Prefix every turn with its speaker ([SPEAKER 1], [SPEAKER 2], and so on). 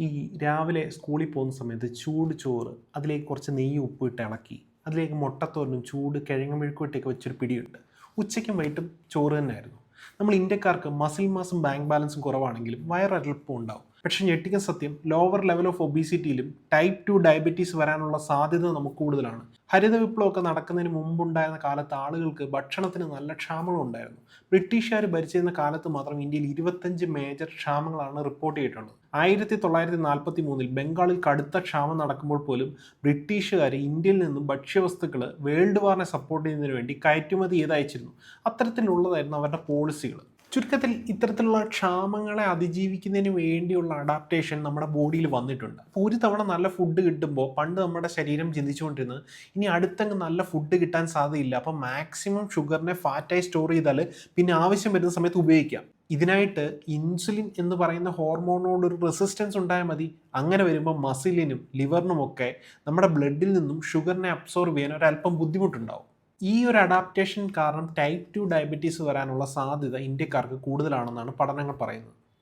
[SPEAKER 1] ഈ രാവിലെ സ്കൂളിൽ പോകുന്ന സമയത്ത് ചൂട് ചോറ് അതിലേക്ക് കുറച്ച് നെയ്യ് ഉപ്പ് ഇട്ട് ഇളക്കി. അതിലേക്ക് മുട്ടത്തോരനും ചൂട് കിഴങ്ങ മെഴുക്കും ഇട്ടൊക്കെ വെച്ചൊരു പിടിയുണ്ട്. ഉച്ചയ്ക്കും വൈകിട്ടും ചോറ് തന്നെയായിരുന്നു. നമ്മൾ ഇന്ത്യക്കാർക്ക് മസിൽ മാസും ബാങ്ക് ബാലൻസും കുറവാണെങ്കിലും വയറെളുപ്പം ഉണ്ടാവും. പക്ഷെ ഞെട്ടിക്കുന്ന സത്യം ലോവർ ലെവൽ ഓഫ് ഒബീസിറ്റിയിലും ടൈപ്പ് ടു ഡയബറ്റീസ് വരാനുള്ള സാധ്യത നമുക്ക് കൂടുതലാണ്. ഹരിത വിപ്ലവമൊക്കെ നടക്കുന്നതിന് മുമ്പുണ്ടായിരുന്ന കാലത്ത് ആളുകൾക്ക് ഭക്ഷണത്തിന് നല്ല ക്ഷാമങ്ങൾ ഉണ്ടായിരുന്നു. ബ്രിട്ടീഷുകാർ ഭരിച്ചിരുന്ന കാലത്ത് മാത്രം ഇന്ത്യയിൽ ഇരുപത്തഞ്ച് മേജർ ക്ഷാമങ്ങളാണ് റിപ്പോർട്ട് ചെയ്തിട്ടുള്ളത്. ആയിരത്തി തൊള്ളായിരത്തി നാൽപ്പത്തി മൂന്നിൽ ബംഗാളിൽ കടുത്ത ക്ഷാമം നടക്കുമ്പോൾ പോലും ബ്രിട്ടീഷുകാർ ഇന്ത്യയിൽ നിന്നും ഭക്ഷ്യവസ്തുക്കൾ വേൾഡ് വാറിനെ സപ്പോർട്ട് ചെയ്യുന്നതിന് വേണ്ടി കയറ്റുമതി ചെയ്ത് അയച്ചിരുന്നു. അത്തരത്തിലുള്ളതായിരുന്നു അവരുടെ പോളിസികൾ ചുരുക്കത്തിൽ ഇത്തരത്തിലുള്ള ക്ഷാമങ്ങളെ അതിജീവിക്കുന്നതിന് വേണ്ടിയുള്ള അഡാപ്റ്റേഷൻ നമ്മുടെ ബോഡിയിൽ വന്നിട്ടുണ്ട്. അപ്പോൾ ഒരു തവണ നല്ല ഫുഡ് കിട്ടുമ്പോൾ പണ്ട് നമ്മുടെ ശരീരം ചിന്തിച്ചുകൊണ്ടിരുന്നത് ഇനി അടുത്തങ്ങ് നല്ല ഫുഡ് കിട്ടാൻ സാധ്യതയില്ല. അപ്പോൾ മാക്സിമം ഷുഗറിനെ ഫാറ്റായി സ്റ്റോർ ചെയ്താൽ പിന്നെ ആവശ്യം വരുന്ന സമയത്ത് ഉപയോഗിക്കാം. ഇതിനായിട്ട് ഇൻസുലിൻ എന്ന് പറയുന്ന ഹോർമോണോടൊരു റെസിസ്റ്റൻസ് ഉണ്ടായാൽ മതി. അങ്ങനെ വരുമ്പോൾ മസിലിനും ലിവറിനുമൊക്കെ നമ്മുടെ ബ്ലഡിൽ നിന്നും ഷുഗറിനെ അബ്സോർബ് ചെയ്യാൻ ഒരല്പം ബുദ്ധിമുട്ടുണ്ടാവും. ഈ ഒരു അഡാപ്റ്റേഷൻ കാരണം ടൈപ്പ് ടു ഡയബറ്റീസ് വരാനുള്ള സാധ്യത ഇന്ത്യക്കാർക്ക് കൂടുതലാണെന്നാണ് പഠനങ്ങൾ പറയുന്നത്.